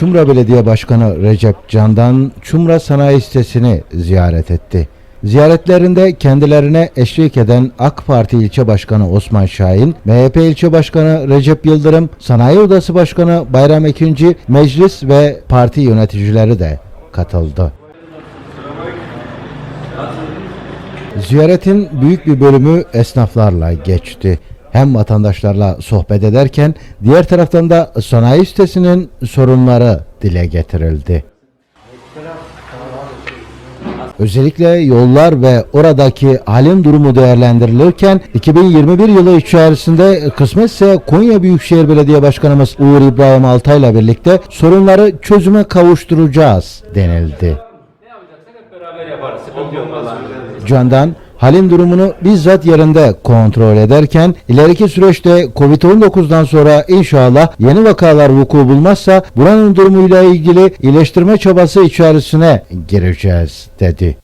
Çumra Belediye Başkanı Recep Candan Çumra Sanayi Sitesi'ni ziyaret etti. Ziyaretlerinde kendilerine eşlik eden AK Parti İlçe Başkanı Osman Şahin, MHP İlçe Başkanı Recep Yıldırım, Sanayi Odası Başkanı Bayram Ekinci, meclis ve parti yöneticileri de katıldı. Ziyaretin büyük bir bölümü esnaflarla geçti. Hem vatandaşlarla sohbet ederken diğer taraftan da sanayi sitesinin sorunları dile getirildi. Özellikle yollar ve oradaki halin durumu değerlendirilirken 2021 yılı içerisinde kısmetse Konya Büyükşehir Belediye Başkanımız Uğur İbrahim Altay'la birlikte sorunları çözüme kavuşturacağız denildi. Candan halin durumunu bizzat yerinde kontrol ederken ileriki süreçte Covid-19'dan sonra inşallah yeni vakalar vuku bulmazsa buranın durumuyla ilgili iyileştirme çabası içerisine gireceğiz dedi.